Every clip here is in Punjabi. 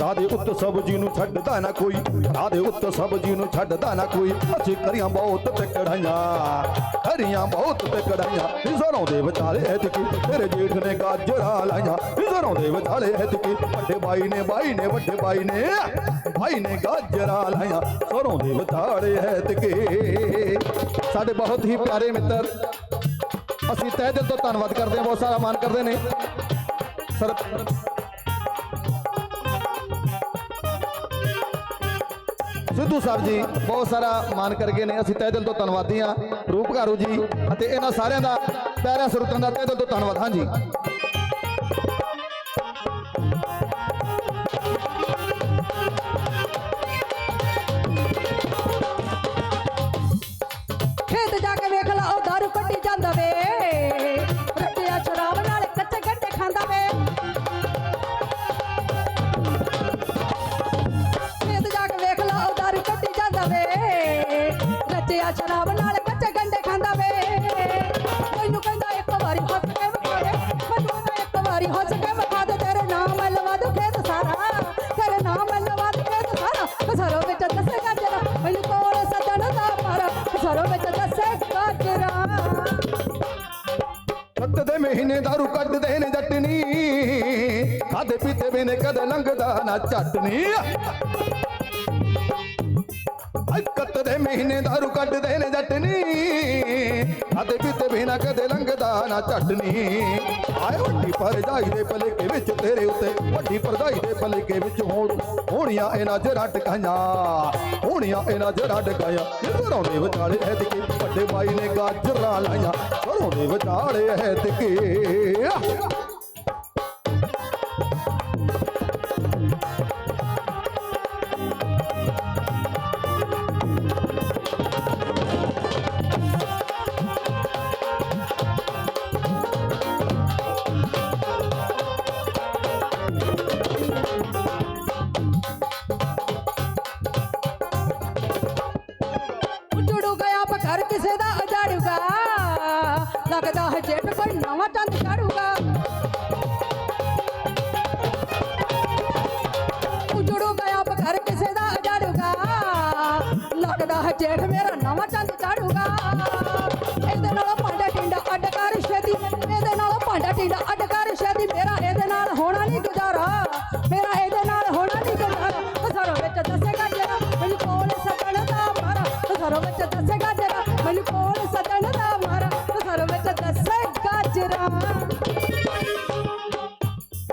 ਰਾਹ ਦੇ ਉੱਤ ਸਬਜੀ ਨੂੰ ਛੱਡਦਾ ਨਾ ਕੋਈ। ਰਾਹ ਦੇ ਉੱਤ ਸਬਜੀ ਨੂੰ ਛੱਡਦਾ ਨਾ ਕੋਈ। ਅਸੀਂ ਕਰੀਆਂ ਬਹੁਤ ਤੇ ਕੜਾਈਆਂ, ਕਰੀਆਂ ਬਹੁਤ ਤੇ ਕੜਾਈਆਂ। ਜ਼ਰੋਂ ਦੇ ਵਿਚਾਲੇ ਐਤਕੀ ਤੇਰੇ ਜੇਠ ਨੇ ਗਾਜਰਾਂ ਲਾਈਆਂ। ਜ਼ਰੋਂ ਦੇ ਵਿਚਾਲੇ ਐਤਕੀ ਵੱਡੇ ਬਾਈ ਨੇ ਬਾਈ ਨੇ, ਵੱਡੇ ਬਾਈ ਨੇ ਬਾਈ ਨੇ ਗਾਜਰਾਂ ਲਾਈਆਂ। ਸਰੋਂ ਦੇ ਵਿਚਾਲੇ ਐਤਕੀ। ਸਾਡੇ ਬਹੁਤ ਹੀ ਪਿਆਰੇ ਮਿੱਤਰ, ਅਸੀਂ ਤਹਿ ਦਿਲ ਤੋਂ ਧੰਨਵਾਦ ਕਰਦੇ ਹਾਂ। ਬਹੁਤ ਸਾਰਾ ਮਾਨ ਕਰਦੇ ਨੇ। ਸਰ ਸਿੱਧੂ ਸਾਹਿਬ ਜੀ, ਬਹੁਤ ਸਾਰਾ ਮਾਨ ਕਰਕੇ ਨੇ। ਅਸੀਂ ਤਹਿ ਦਿਲ ਤੋਂ ਧੰਨਵਾਦੀ ਹਾਂ। ਰੂਪਕਾਰੂ ਜੀ ਅਤੇ ਇਹਨਾਂ ਸਾਰਿਆਂ ਦਾ ਪਿਆਰਿਆਂ ਸਰੂਤਾਂ ਦਾ ਤਹਿ ਦਿਲ ਤੋਂ ਧੰਨਵਾਦ। ਹਾਂਜੀ। ਰੱਤਿਆ ਸ਼ਰਾਬ ਨਾਲ ਕੱਚੇ ਗੱਡੇ ਖਾਂਦਾ ਵੇ ਮੈਨੂੰ ਕਹਿੰਦਾ ਇੱਕ ਵਾਰੀ ਹੱਸ ਕੇ ਵਿਖਾ ਦੇ ਮੈਨੂੰ ਕਹਿੰਦਾ ਇੱਕ ਵਾਰੀ ਹੱਸ ਕੇ ਵਿਖਾ ਦੇ ਤੇਰੇ ਨਾਮ ਲਵਾ ਦੂ ਖੇਤ ਸਾਰਾ ਤੇਰੇ ਨਾਮ ਲਵਾ ਦੂ ਖੇਤ ਸਾਰਾ ਕਸਰੋ ਵਿੱਚ ਦੱਸੇਗਾ ਜਰਾ ਮੈਨੂੰ ਕੋਲ ਸੱਜਣ ਦਾ ਮਾਰਾ ਕਸਰੋ ਵਿੱਚ ਦੱਸੇਗਾ ਜਰਾ ਸੱਤ ਦੇ ਮਹੀਨੇ ਦਾਰੂ ਕੱਢਦੇ ਨੇ ਜੱਟਨੀ ਖਾਦੇ ਪੀਤੇ ਬਿਨੇ ਕਦੇ ਲੰਘਦਾ ਨਾ ਚਟਨੀ ਅੱਜ ਦੇ ਮਹੀਨੇ ਦਾਰੂ ਕੱਢਦੇ ਨੇ ਜੱਟਨੀ। ਖਾਦੇ ਪੀਤੇ ਬਿਨਾ ਕਦੇ ਲੰਘਦਾ ਨਾ ਚਟਨੀ ਆਏ ਵੱਡੀ ਪਰਜਾਈ ਦੇ ਭਲੇਕੇ ਵਿੱਚ ਤੇਰੇ ਉੱਤੇ, ਵੱਡੀ ਪਰਜਾਈ ਦੇ ਭਲੇਕੇ ਵਿੱਚ ਹੋਣ ਹੋਣੀਆਂ ਇਹਨਾਂ ਜਰਾ ਟਕਾਈਆਂ ਹੋਣੀਆਂ ਇਹਨਾਂ ਜਰਾ ਟਕਾਈਆਂ ਘਰੋਂ ਦੇ ਵਿਚਾਲੇ ਐਤਕੇ ਵੱਡੇ ਬਾਈ ਨੇ ਗਾਜਰਾਂ ਲਾਈਆਂ। ਘਰੋਂ ਦੇ ਵਿਚਾਲੇ ਐਤਕੇ। ਉਜੜੂ ਘਰ ਕਿਸੇ ਦਾ ਉਜਾੜੂਗਾ ਲੱਗਦਾ ਹੈ ਜੇਠ ਕੋਈ ਨਵਾਂ ਚੰਦ ਚਾੜੂਗਾ। ਉਜੜੂ ਗਿਆ ਘਰ ਕਿਸੇ ਦਾ ਉਜਾੜੂਗਾ ਲੱਗਦਾ ਹੈ ਜੇਠ ਮੇਰਾ ਨਵਾਂ ਚੰਦ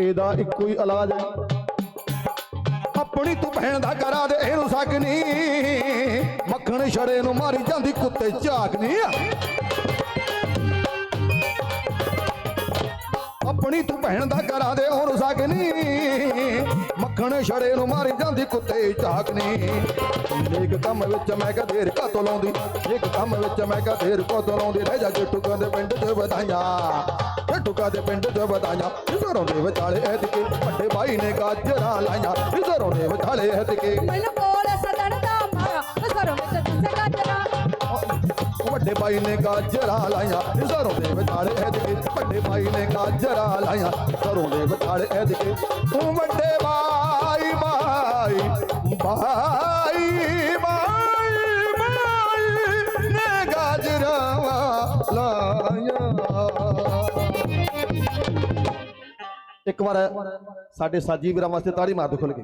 ਇਹਦਾ ਇੱਕੋ ਹੀ ਇਲਾਜ ਹੈ। ਆਪਣੀ ਤੂੰ ਭੈਣ ਦਾ ਕਰਾ ਦੇ ਇਹਨੂੰ ਸਕਨੀ ਮੱਖਣ ਛੜੇ ਨੂੰ ਮਾਰੀ ਜਾਂਦੀ, ਕੁੱਤੇ ਝਾਕਨੀ ਆਪਣੀ ਤੂੰ ਭੈਣ ਦਾ ਕਰਾ ਦੇ ਉਹਨੂੰ ਸਕਨੀ ਮੱਖਣ ਛੜੇ ਨੂੰ ਮਾਰੀ ਜਾਂਦੀ ਕੁੱਤੇ ਝਾਕਨੀ ਇੱਕ ਕੰਮ ਵਿੱਚ ਮੈਂ ਕਾ ਦੇਰ ਕਾ ਲਾਉਂਦੀ? ਇੱਕ ਕੰਮ ਵਿੱਚ ਮੈਂ ਕਾ ਦੇਰ ਕਾ ਲਾਉਂਦੀ? ਰਹਿ ਜਾ ਜੇ ਟੁਕਾਂ ਦੇ ਪਿੰਡ 'ਚ ਵਧਾਈਆਂ। ਟੁਕਾ ਦੇ ਪਿੰਡ 'ਚ ਵਧਾਈਆਂ। ਜ਼ਰੋਂ ਦੇ ਵਿਚਾਲੇ ਐਤਕੇ ਵੱਡੇ ਬਾਈ ਨੇ ਗਾਜਰਾਂ ਲਾਈਆਂ। ਜ਼ਰੋਂ ਦੇ ਵਿਚਾਲੇ ਐਤਕੇ ਮੈਨੂੰ ਕੋਲ ਸੱਜਣ ਦਾ ਮਾਰਾ ਘਰੋਂ ਵਿੱਚ ਦੱਸੇਗਾ ਜਰਾ ਵੱਡੇ ਬਾਈ ਨੇ ਗਾਜਰਾਂ ਲਾਈਆਂ। ਜ਼ਰੋਂ ਦੇ ਵਿਚਾਲੇ ਐਤਕੇ ਵੱਡੇ ਬਾਈ ਨੇ ਗਾਜਰਾਂ ਲਾਈਆਂ। ਜ਼ਰੋਂ ਦੇ ਵਿਚਾਲੇ ਐਤਕੇ ਤੂੰ ਵੱਡੇ ਬਾਈ ਇੱਕ ਵਾਰ ਸਾਡੇ ਸਾਜੀ ਵੀਰਾਂ ਵਾਸਤੇ ਤਾੜੀ ਮਾਰ ਦਿਓ ਖੁੱਲ ਕੇ।